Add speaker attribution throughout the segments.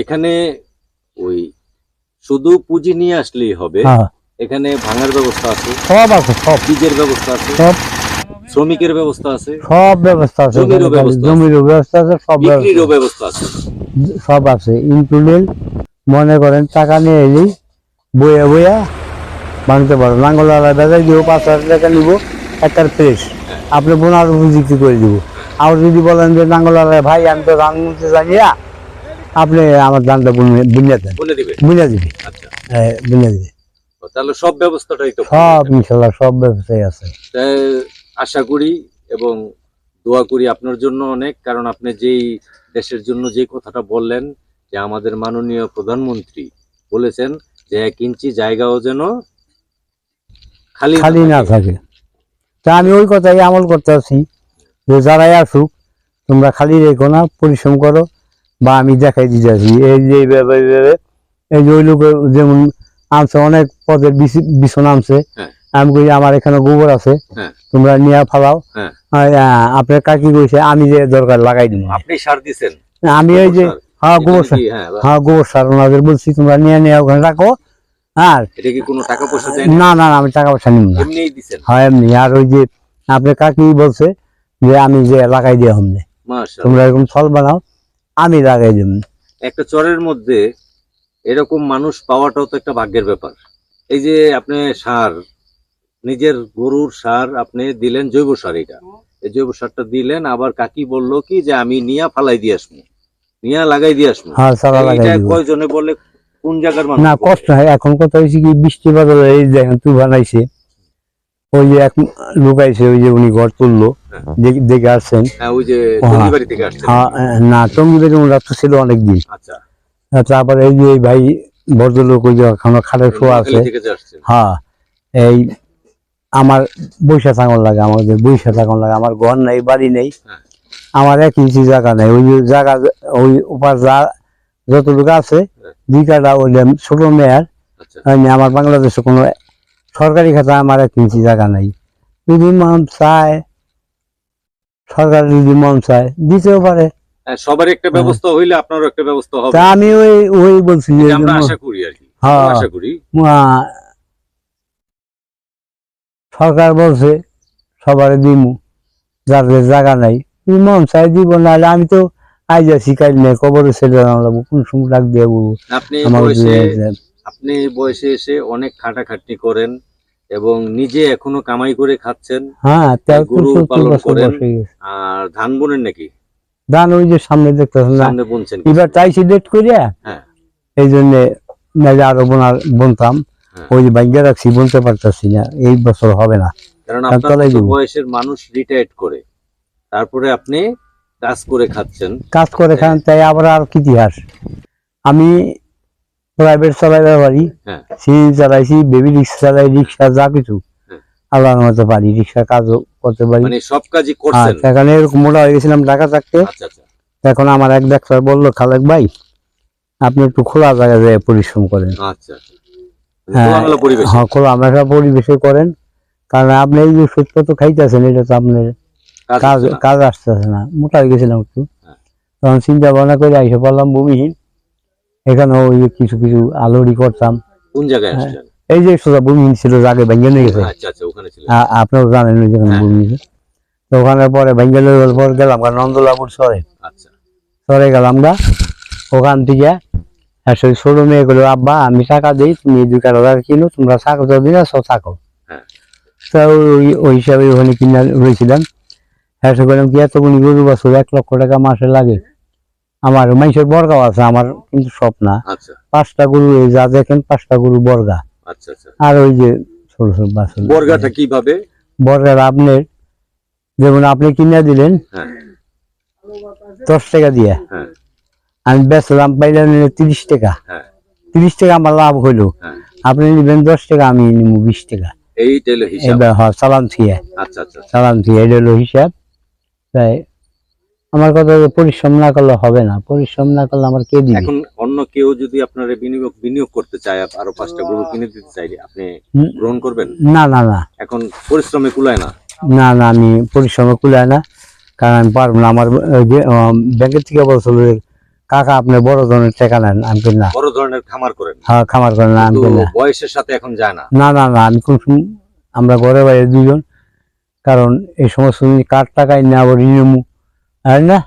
Speaker 1: এখানে ওই শুধু পুঁজি নিয়ে আসলেই হবে।
Speaker 2: হ্যাঁ।
Speaker 1: এখানে ভাঙার ব্যবস্থা আছে।
Speaker 2: সব আছে সব।
Speaker 1: বীজের ব্যবস্থা আছে।
Speaker 2: সব।
Speaker 1: শ্রমিকের ব্যবস্থা আছে।
Speaker 2: সব ব্যবস্থা আছে
Speaker 1: জমিরও ব্যবস্থা আছে।
Speaker 2: জমিরও ব্যবস্থা আছে সব
Speaker 1: বিক্রিরও
Speaker 2: ব্যবস্থা
Speaker 1: আছে।
Speaker 2: সব আছে। ইনক্লুডেড। মনে করেন টাকা নিয়ে এলেই বইয়া বইয়া ভাঙতে পারো। লাঙ্গল আলাদা বেজাই দিব পাঁচ হাজার টাকা নিব একটা ফ্রেশ। আপনি পনেরো প্রযুক্তি করে দিব? আর যদি বলেন যে লাঙ্গল আলাদা ভাই আমি তো ধান মুনতে জানি না আপনি আমার ধানটা বুনে বুনে দেন।
Speaker 1: বলে দিবে?
Speaker 2: বুনে দিবি।
Speaker 1: আচ্ছা।
Speaker 2: হ্যাঁ, দিবি।
Speaker 1: তাহলে সব ব্যবস্থাটাই তো
Speaker 2: সব ইনশাল্লাহ সব ব্যবসায় আছে।
Speaker 1: আশা করি এবং দোয়া করি আপনার জন্য অনেক কারণ আপনি যেই দেশের জন্য যে কথাটা বললেন যে আমাদের মাননীয় প্রধানমন্ত্রী বলেছেন যে এক ইঞ্চি জায়গাও যেন খালি
Speaker 2: খালি না
Speaker 1: থাকে।
Speaker 2: থাকে। তা আমি ওই কথাই আমল করতে আছি যে যারাই আসুক তোমরা খালি রেখো না পরিশ্রম করো বা আমি দেখাই দিতে আছি এই যে এইভাবে এইভাবে এই যে ওই লোক যেমন আনছে অনেক পদের বিছি- বিছন আনছে।
Speaker 1: হ্যাঁ।
Speaker 2: আমি কই আমার এখানে গোবর আছে।
Speaker 1: হ্যাঁ।
Speaker 2: তোমরা নিয়ে ফালাও।
Speaker 1: হ্যাঁ।
Speaker 2: আপনার কাকি কইছে আমি যে দরকার লাগাই দিব
Speaker 1: আপনি সার দিছেন?
Speaker 2: আমি ওই যে হ্যাঁ গোবর সার।
Speaker 1: হ্যাঁ
Speaker 2: গোবর সার ওনাদের বলছি তোমরা নিয়ে নিয়ে ওখানে রাখো। আর
Speaker 1: এটা কি কোনো টাকা পয়সা
Speaker 2: না? না না, আমি টাকা পয়সা নিব না।
Speaker 1: এমনিই দিছেন?
Speaker 2: হয় এমনি। আর ওই যে আপনার কাকি বলছে যে আমি যে লাগাই দিয়ে হমনে
Speaker 1: মাশাআল্লাহ।
Speaker 2: তোমরা এরকম ফল বানাও। আমি লাগাই দিব।
Speaker 1: একটা চরের মধ্যে এরকম মানুষ পাওয়াটাও তো একটা ভাগ্যের ব্যাপার। এই যে আপনি সার নিজের গরুর সার আপনি দিলেন জৈব সার এটা। এই জৈব সারটা দিলেন আবার কাকি বলল কি যে আমি নিয়া ফালাই দিয়ে আসব। নিয়া লাগাই দিয়ে আসব।
Speaker 2: হ্যাঁ সারা লাগাই
Speaker 1: এটা
Speaker 2: দিব।
Speaker 1: কয়জনে বলে কোন জায়গার মানুষ
Speaker 2: না কষ্ট হয়। এখন কথা হয়েছে কি বৃষ্টি বাদল এই দেখেন তুই বানাইছে ওই যে এক লুকাইছে ওই যে উনি ঘর তুললো
Speaker 1: হ্যাঁ।
Speaker 2: দেখে- আসছেন
Speaker 1: হ্যাঁ
Speaker 2: হ্যাঁ।
Speaker 1: টঙ্গিবাড়ি
Speaker 2: না টঙ্গি বেগে ওনার তো ছিল অনেকদিন
Speaker 1: আচ্ছা
Speaker 2: তারপরে এই যে এই ভাই ভদ্রলোক ওই যে ওখানে খাটের শোয়া আছে হ্যাঁ এই আমার বৈশা ছাগল লাগে আমাদের বৈশা ছাগল লাগে আমার ঘর নেই বাড়ি নেই। আমার এক ইঞ্চি জায়গা নেই ওই জায়গা ওই উপার যা যতটুকু আছে। দুই কাটা ওই ছোট মেয়ার
Speaker 1: আচ্ছা
Speaker 2: আমার বাংলাদেশে কোনো সরকারি খাতা আমার ইঞ্চি জায়গা নাই। যদি মন চায় সরকার যদি মন চায় দিতেও পারে।
Speaker 1: হ্যাঁ, সবার একটা ব্যবস্থা হইলে আপনারও একটা ব্যবস্থা হবে।
Speaker 2: তা আমি ওই ওই বলছি
Speaker 1: আমরা আশা করি আর কি
Speaker 2: হ্যাঁ।
Speaker 1: আশা করি।
Speaker 2: সরকার বলছে সবার দিমু যাদের জায়গা নাই। মন চাই দিব নাহলে আমি তো আই যাচ্ছি কাল নেই কবরে লাগবো কোন সময় ডাক দিয়ে বলব।
Speaker 1: আপনি
Speaker 2: আমার
Speaker 1: বয়সে আপনি বয়সে এসে অনেক খাটাখাটনি করেন এবং নিজে এখনও কামাই করে খাচ্ছেন।
Speaker 2: হ্যাঁ
Speaker 1: গরু পালন করেন? আর ধান বোনেন নাকি?
Speaker 2: ধান ওই যে সামনে দেখতেছেন না?
Speaker 1: সামনে বুনছেন
Speaker 2: এবার চাইছি ডেট করিয়া
Speaker 1: হ্যাঁ।
Speaker 2: এই জন্য আরও বোনার বুনতাম।
Speaker 1: হ্যাঁ।
Speaker 2: ওই যে বাইকে রাখছি বলতে পারতেছি না এই বছর হবে না।
Speaker 1: কারণ আপনার বয়সের মানুষ রিটায়ার্ড করে। তারপরে আপনি কাজ করে খাচ্ছেন।
Speaker 2: কাজ করে খান তাই আবার আর কি ইতিহাস। আমি প্রাইভেট চালাইতে পারি।
Speaker 1: হ্যাঁ।
Speaker 2: সিএনজি চালাইছি বেবি রিক্সা চালাই রিক্সা যা কিছু।
Speaker 1: হ্যাঁ।
Speaker 2: আল্লাহর মতো পারি রিক্সা কাজও করতে পারি।
Speaker 1: মানে সব কাজই করছেন?
Speaker 2: সেখানে এরকম মোটা হয়ে গেছিলাম ঢাকা থাকতে।
Speaker 1: আচ্ছা আচ্ছা।
Speaker 2: এখন আমার এক ডাক্তার বলল খালেক ভাই আপনি একটু খোলা জায়গায় যেয়ে পরিশ্রম করেন।
Speaker 1: আচ্ছা
Speaker 2: হ্যাঁ,
Speaker 1: পরিবেশ?
Speaker 2: হ্যাঁ খোলা মেলা পরিবেশে করেন। কারণ আপনি এই যে সত্যি খাইতেছেন এটা তো আপনার কাজ কাজ আসতেছে না। মোটা হয়ে গেছিলাম একটু।
Speaker 1: হ্যাঁ।
Speaker 2: তখন চিন্তা ভাবনা করে এসে পড়লাম ভূমিহীন এখানে ওই কিছু কিছু আলোড়ি করতাম।
Speaker 1: কোন জায়গায়
Speaker 2: হ্যাঁ। এই যে সোজা ছিল আগে ভেঙে নিয়ে গেছে।
Speaker 1: আচ্ছা আচ্ছা ওখানে ছিলেন।
Speaker 2: আ- জানেন ওই যেখানে
Speaker 1: হ্যাঁ।
Speaker 2: তো ওখানে পরে ভেঙে গেলে পরে গেলাম নন্দলাপুর শহরে।
Speaker 1: আচ্ছা।
Speaker 2: শহরে গেলাম গা। ওখান থেকে ছোটগুলো আব্বা আমি টাকা দিই তুমি দুই টাকা কিনো তোমরা থাকো যদি না সব থাকো
Speaker 1: হ্যাঁ।
Speaker 2: তো ওই ওই হিসাবে ওখানে কিনে রয়েছিলাম। এসে বললাম কি এতগুলি গরু বছর এক লক্ষ টাকা মাসে লাগে। আমার মানুষের বর্গাও আছে আমার কিন্তু সব না
Speaker 1: আচ্ছা।
Speaker 2: পাঁচটা গরু এই যা দেখেন পাঁচটা গরু বর্গা।
Speaker 1: আচ্ছা আচ্ছা।
Speaker 2: আর ওই যে ছোট ছোট বাছুর।
Speaker 1: বর্গাটা কীভাবে?
Speaker 2: বর্গার আপনার যেমন আপনি কিনে দিলেন
Speaker 1: হ্যাঁ।
Speaker 2: দশ টাকা দিয়ে।
Speaker 1: হ্যাঁ।
Speaker 2: আমি বেচলাম পাইলাম তিরিশ টাকা।
Speaker 1: হ্যাঁ।
Speaker 2: তিরিশ টাকা আমার লাভ হইল। আপনি নিবেন দশ টাকা আমি নিব বিশ টাকা।
Speaker 1: এইটা হিসাব।
Speaker 2: চালান থিয়ে চালান থিয়ে এটা হলো হিসাব। তাই আমার কথা পরিশ্রম না করলে হবে না পরিশ্রম না করলে আমার কে দিবে
Speaker 1: এখন অন্য কেউ যদি আপনার বিনিয়োগ বিনিয়োগ করতে চায় আরও পাঁচটা গরু কিনে দিতে চাইলে আপনি গ্রহণ করবেন?
Speaker 2: না না না।
Speaker 1: এখন পরিশ্রমে কুলায় না?
Speaker 2: না না আমি পরিশ্রমে কুলায় না কারণ আমি পারব না। আমার ব্যাংকের থেকে বলছিল কাকা আপনি বড় ধরনের টাকা নেন আমি না।
Speaker 1: বড় ধরনের খামার করেন।
Speaker 2: হ্যাঁ খামার করেন না আমি না।
Speaker 1: বয়সের সাথে এখন যায় না।
Speaker 2: না না না আমি কোন আমরা ঘরে বাইরে দুজন কারণ এই সমস্ত কার টাকায় না আবার আর না?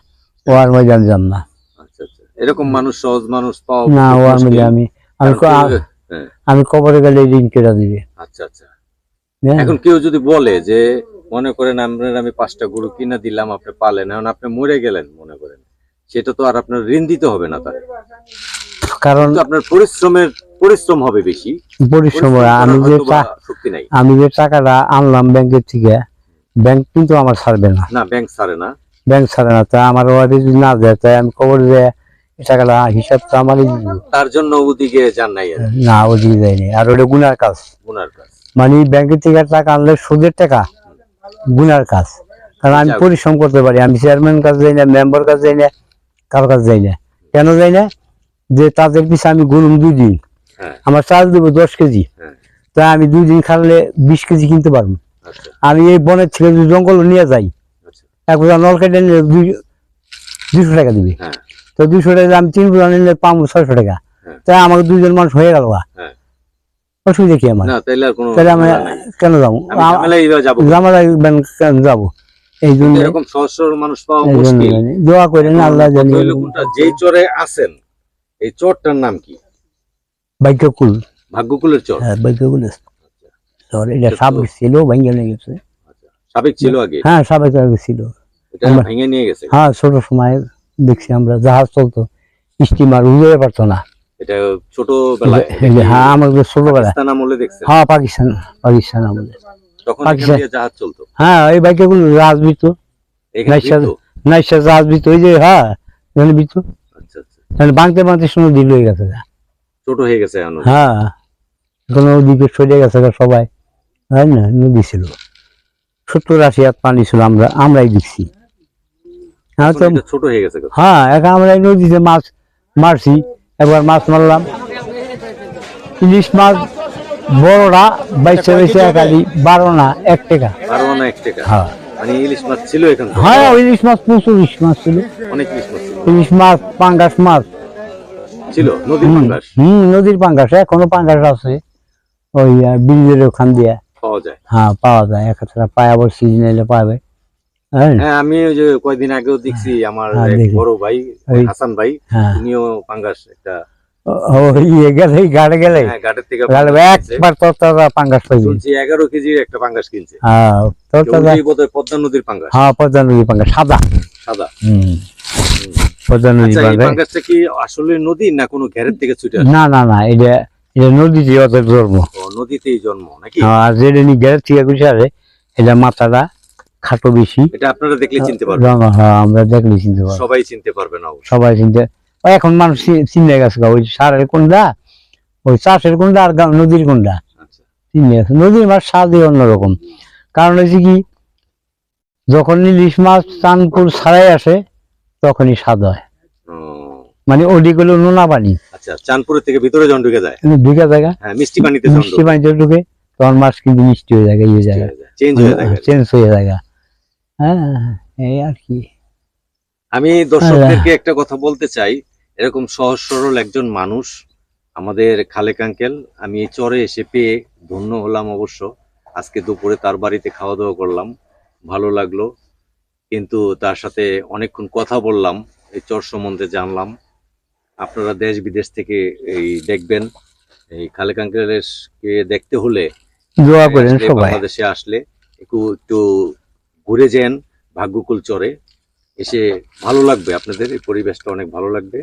Speaker 2: ও আর মধ্যে আমি জান না।
Speaker 1: আচ্ছা আচ্ছা। এরকম মানুষ সহজ মানুষ পাওয়া
Speaker 2: না ও আর মধ্যে আমি আমি ক-
Speaker 1: কারণ
Speaker 2: আ-
Speaker 1: কেউ- হ্যাঁ,
Speaker 2: আমি কবরে গেলে ঋণ কেটে দিবে।
Speaker 1: আচ্ছা আচ্ছা।
Speaker 2: হ্যাঁ?
Speaker 1: এখন কেউ যদি বলে যে মনে করেন আপনার আমি পাঁচটা গরু কিনে দিলাম আপনি পালেন এখন আপনি মরে গেলেন মনে করেন। সেটা তো আর আপনার ঋণ দিতে হবে না তার।
Speaker 2: কারণ
Speaker 1: আপনার পরিশ্রমের পরিশ্রম হবে বেশি।
Speaker 2: পরিশ্রম আমি যে
Speaker 1: শক্তি নাই।
Speaker 2: আমি যে টাকাটা আনলাম ব্যাংকের থেকে ব্যাংক কিন্তু আমার ছাড়বে না।
Speaker 1: না ব্যাংক ছাড়ে না।
Speaker 2: ব্যাংক ছাড়ে না তাই আমার ওয়ার্ডে যদি না দেয় তাই আমি খবর যে এই টাকাটা হিসাব তো আমারই।
Speaker 1: তার জন্য ওদিকে যান নাই
Speaker 2: না ওদিকে যায়নি। আর ওটা গুনার কাজ।
Speaker 1: গুনার কাজ।
Speaker 2: মানে ব্যাংকের থেকে টাকা আনলে সুদের টাকা গুনার কাজ। কারণ আমি পরিশ্রম করতে পারি আমি চেয়ারম্যান কাছে যাই না মেম্বার কাছে যাই না কারও কাছে যাই না। কেন যাই না? যে তাদের পিছনে আমি গুনুম দুই দিন।
Speaker 1: হ্যাঁ।
Speaker 2: আমার চাল দেবো দশ কেজি।
Speaker 1: হ্যাঁ।
Speaker 2: তা আমি দুই দিন খালে বিশ কেজি কিনতে পারব।
Speaker 1: আচ্ছা।
Speaker 2: আমি এই বনের থেকে জঙ্গল নিয়ে যাই এক বোঝা নল কেটে নিলে দুশো টাকা দিবি।
Speaker 1: হ্যাঁ।
Speaker 2: তো দুশো টাকা আমি তিন বোঝা নিলে পাবো ছয়শো টাকা।
Speaker 1: হ্যাঁ।
Speaker 2: তাই আমাকে দুইজন মানুষ হয়ে গেল
Speaker 1: হ্যাঁ।
Speaker 2: অসুবিধা কি আমার? তাহলে আমি কেন যাব? জামালা কেন? যাব? এই জন্য
Speaker 1: এরকম সহজ সরল মানুষ পাওয়া
Speaker 2: এই জন্য
Speaker 1: মুশকিল।
Speaker 2: দোয়া করেন আল্লাহ জানি
Speaker 1: যেই চরে আছেন এই চরটার নাম কি?
Speaker 2: ভাগ্যকুল।
Speaker 1: ভাগ্যকুলের চর?
Speaker 2: হ্যাঁ ভাগ্যকুল সর এটা
Speaker 1: এটা
Speaker 2: সাবেক ছিল ভেঙে গেছে
Speaker 1: সাবেক ছিল আগে?
Speaker 2: হ্যাঁ সাবেক আগে ছিল।
Speaker 1: এটা
Speaker 2: আমরা-
Speaker 1: ভেঙে নিয়ে গেছে।
Speaker 2: হ্যাঁ ছোট সময় দেখছি আমরা জাহাজ চলতো। স্টিমার উড়ে পারতো না। হ্যাঁ আমাদের ছোটবেলা হ্যাঁ পাকিস্তান পাকিস্তান আমাদের পাকিস্তান- হ্যাঁ এই জাহাজ বিত নাইসা জাহাজ বিত ওই যে হ্যাঁ বিত বাঁধতে বাঁধতে শুনে দিল হয়ে গেছে।
Speaker 1: ছোট হয়ে গেছে
Speaker 2: হ্যাঁ এখন ওদিকে সরে গেছে সবাই। তাই না? নদী ছিল। সত্তর আশি হাত পানি ছিল আমরা আমরাই দেখছি। হ্যাঁ তো
Speaker 1: ছোট হয়ে গেছে
Speaker 2: হ্যাঁ এখন আমরা এই নদীতে মাছ মারছি একবার মাছ মারলাম। ইলিশ মাছ বড়রা বাইশে বাইশে একালি বারো না এক টাকা।
Speaker 1: বারো আনা এক টাকা?
Speaker 2: হ্যাঁ।
Speaker 1: মানে ইলিশ মাছ ছিল এখান?
Speaker 2: হ্যাঁ ইলিশ মাছ প্রচুর ইলিশ মাছ ছিল।
Speaker 1: অনেক ইলিশ মাছ
Speaker 2: ইলিশ মাছ পাঙ্গাস মাছ।
Speaker 1: ছিল? নদীর
Speaker 2: হুম,
Speaker 1: পাঙ্গাস?
Speaker 2: হুম নদীর পাঙ্গাস। এখনও পাঙ্গাস আছে। ওই ব্রিজের ওখান দিয়ে।
Speaker 1: পাওয়া যায়।
Speaker 2: হ্যাঁ পাওয়া যায়। এক হাজার পায় আবার সিজন এলে পাবে। হ্যাঁ।
Speaker 1: হ্যাঁ আমি ওই যে কয়দিন আগেও দেখছি আমার
Speaker 2: হ্যাঁ,
Speaker 1: এক
Speaker 2: দেখি।
Speaker 1: বড় ভাই হাসান ভাই
Speaker 2: হ্যাঁ।
Speaker 1: উনিও পাঙ্গাস একটা হ্যাঁ
Speaker 2: হ্যাঁ
Speaker 1: পদ্মা নদীর পাঙ্গাস।
Speaker 2: হ্যাঁ সাদা।
Speaker 1: সাদা।
Speaker 2: হুম। পদ্মা নদী
Speaker 1: আচ্ছা পাঙ্গাসটা কি আসলে নদী না কোনো ঘেরের থেকে ছুটে
Speaker 2: না না না এটা নদীতে
Speaker 1: ও, নদীতেই জন্ম নাকি?
Speaker 2: আর যেটা নি গ্যারেজ থেকে আসে এটা মাথাটা খাটো বেশি।
Speaker 1: এটা আপনারা দেখলে চিনতে পারবেন।
Speaker 2: রঙ হ্যাঁ আমরা দেখলে চিনতে পারব।
Speaker 1: সবাই চিনতে পারবে না।
Speaker 2: সবাই চিনতে এখন মানুষ চিনে গেছে ওই সারের কোনটা ওই চাষের কোনটা আর নদীর কোনটা
Speaker 1: আচ্ছা।
Speaker 2: চিনে গেছে। নদীর মাছ স্বাদই অন্যরকম। কারণ হচ্ছে কি যখন ইলিশ মাছ চাঁদপুর ছাড়াই আসে তখনই স্বাদ হয়। মানে ওদিকগুলো নোনা পানি।
Speaker 1: আচ্ছা চাঁদপুরের থেকে ভিতরে যখন ঢুকে যায়?
Speaker 2: ঢুকে জায়গা
Speaker 1: হ্যাঁ মিষ্টি পানিতে
Speaker 2: মিষ্টি পানিতে ঢুকে তখন মাছ কিন্তু মিষ্টি হয়ে যায় এই জায়গা
Speaker 1: চেঞ্জ হয়ে যায়
Speaker 2: চেঞ্জ হয়ে যায় হ্যাঁ এই আর কি।
Speaker 1: আমি দর্শকদেরকে একটা কথা বলতে চাই। এরকম সহজ সরল একজন মানুষ আমাদের খালেক আঙ্কেল আমি এই চরে এসে পেয়ে ধন্য হলাম অবশ্য। আজকে দুপুরে তার বাড়িতে খাওয়া দাওয়া করলাম ভালো লাগল। কিন্তু তার সাথে অনেকক্ষণ কথা বললাম এই চর সম্বন্ধে জানলাম। আপনারা দেশ বিদেশ থেকে এই দেখবেন এই খালেক আঙ্কেলের দেখতে হলে
Speaker 2: দোয়া করেন
Speaker 1: বাংলাদেশে আসলে একটু একটু ঘুরে যান ভাগ্যকুল চরে। এসে ভালো লাগবে আপনাদের এই পরিবেশটা অনেক ভালো লাগবে।